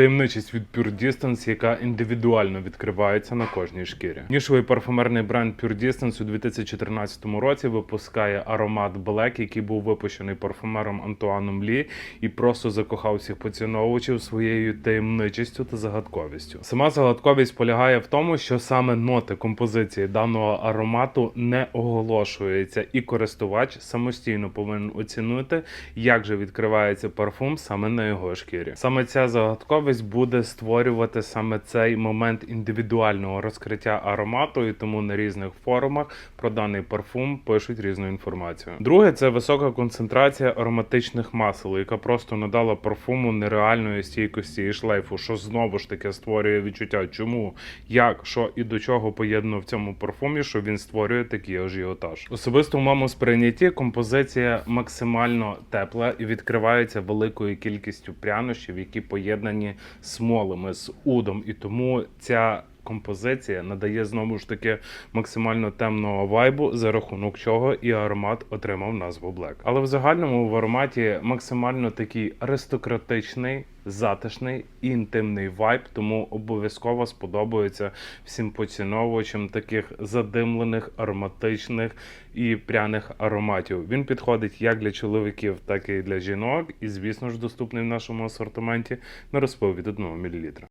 Таємничість від Pure Distance, яка індивідуально відкривається на кожній шкірі. Нішовий парфумерний бренд Pure Distance у 2014 році випускає аромат Black, який був випущений парфумером Антуаном Лі і просто закохав всіх поціновувачів своєю таємничістю та загадковістю. Сама загадковість полягає в тому, що саме ноти композиції даного аромату не оголошуються, і користувач самостійно повинен оцінити, як же відкривається парфум саме на його шкірі. Саме ця загадковість буде створювати саме цей момент індивідуального розкриття аромату, і тому на різних форумах про даний парфум пишуть різну інформацію. Друге, це висока концентрація ароматичних масел, яка просто надала парфуму нереальної стійкості і шлейфу, що знову ж таки створює відчуття, чому, як, що і до чого поєднано в цьому парфумі, що він створює такий ажіотаж. Особисто в моєму сприйнятті композиція максимально тепла і відкривається великою кількістю прянощів, які поєднані смолами, з удом, і тому ця. Композиція надає знову ж таки максимально темного вайбу, за рахунок чого і аромат отримав назву Black. Але в загальному в ароматі максимально такий аристократичний, затишний інтимний вайб, тому обов'язково сподобається всім поціновувачам таких задимлених, ароматичних і пряних ароматів. Він підходить як для чоловіків, так і для жінок, і звісно ж доступний в нашому асортименті на розпил від 1 мл.